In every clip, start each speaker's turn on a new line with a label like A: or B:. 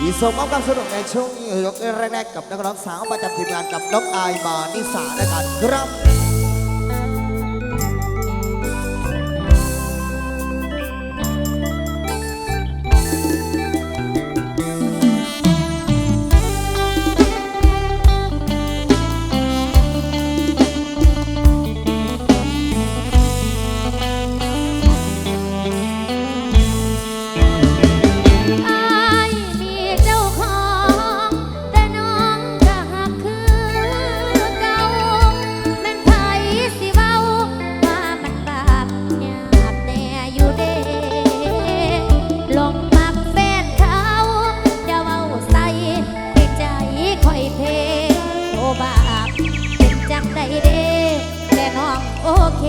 A: อีสมเอาความสนุกในช่วงยกแรกๆกับนักร้องสาวประจำทีมงานกับน้องอายมานิสาและกันครับ
B: บาปเป็นจังใดเด้แต่น้องโอเค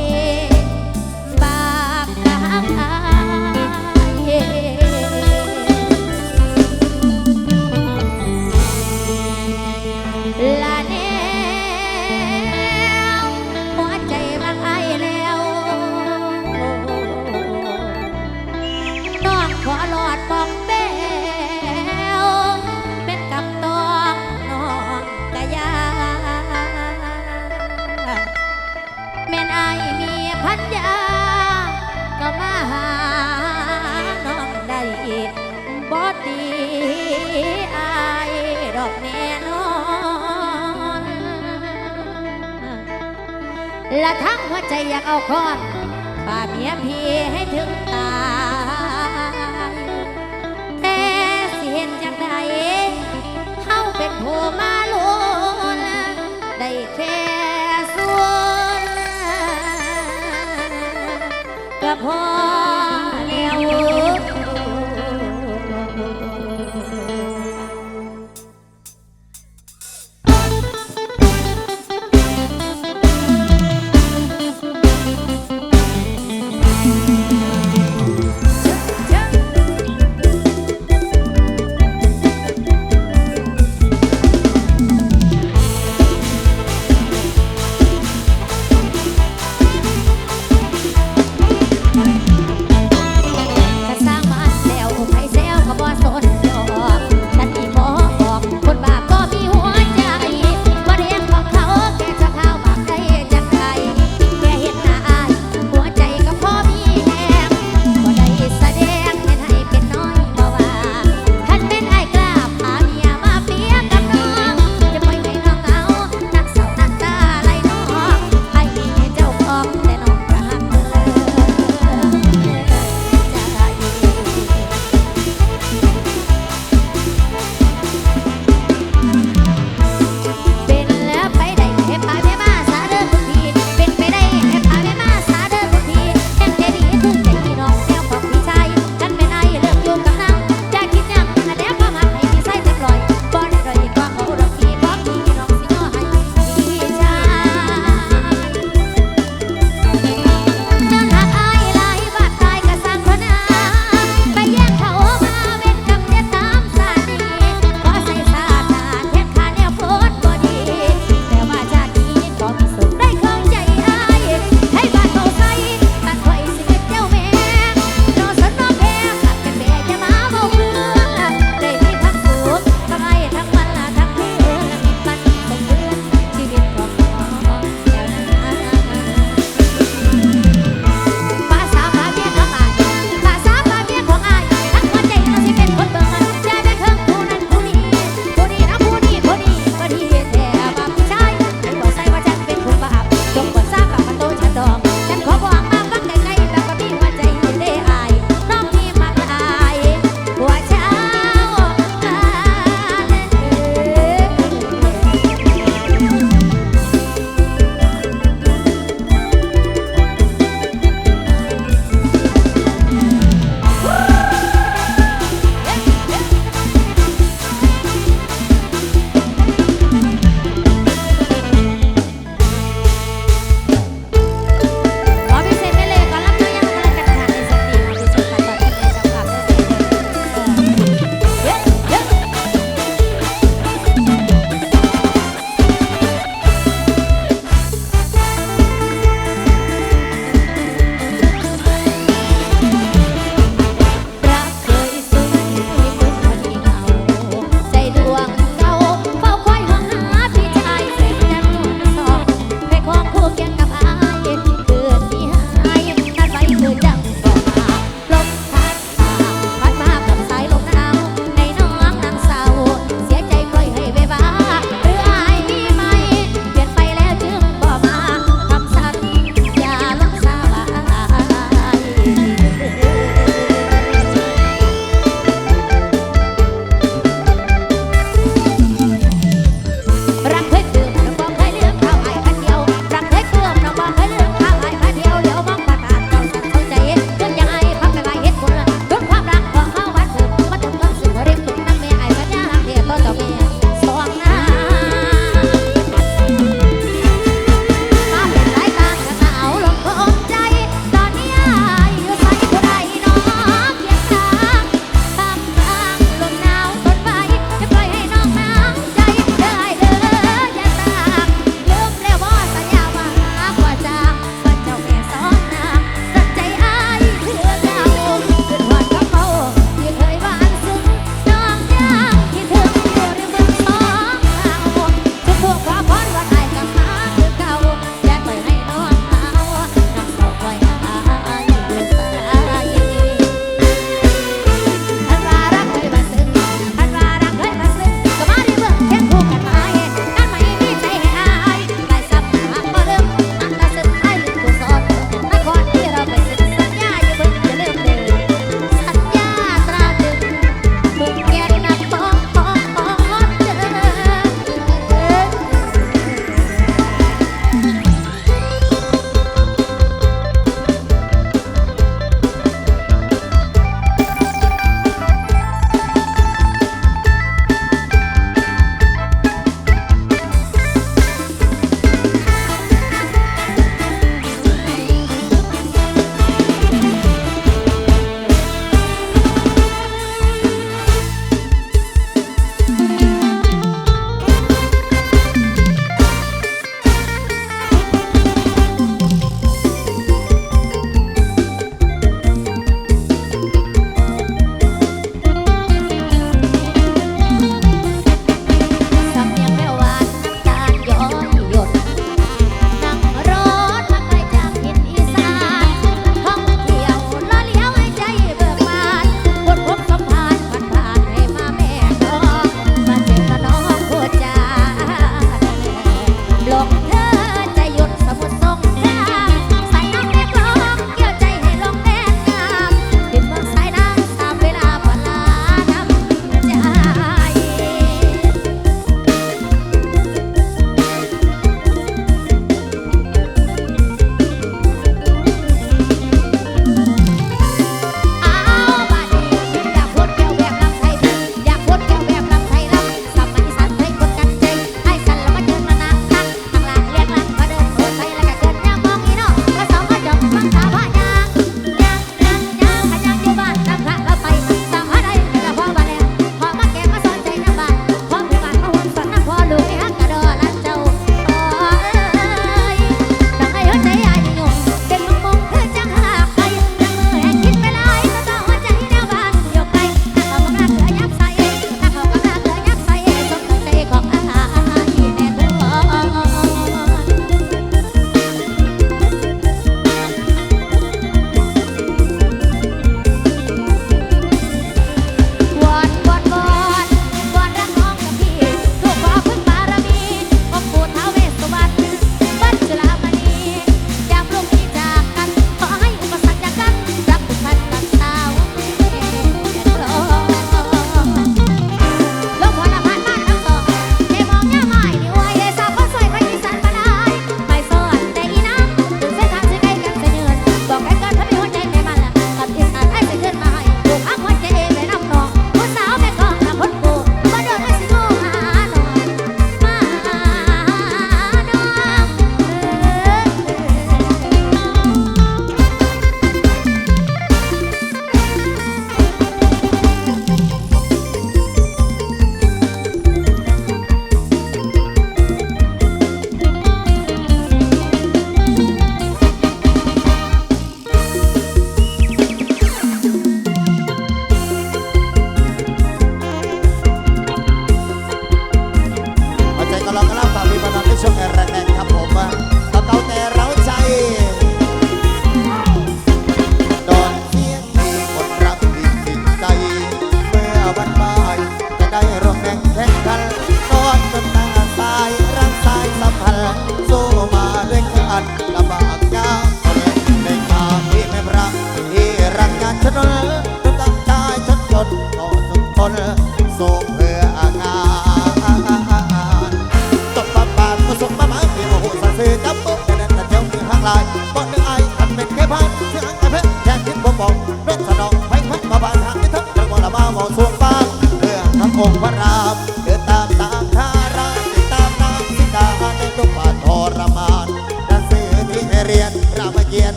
B: และทั้งหัวใจอยากเอาคอนป่าเมียพี่ให้ถึงตายแต่สิเห็นจังใดเข้าเป็นผู้มาลุนได้แค่ส่วนก็พอ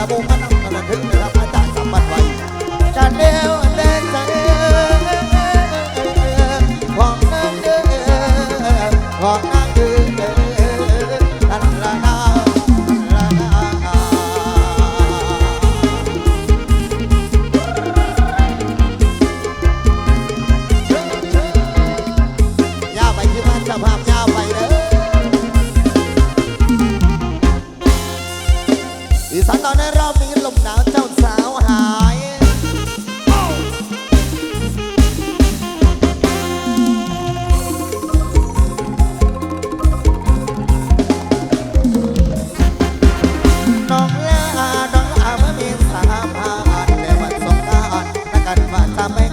A: ระบบมันนำกระดึงนะครับ Déjame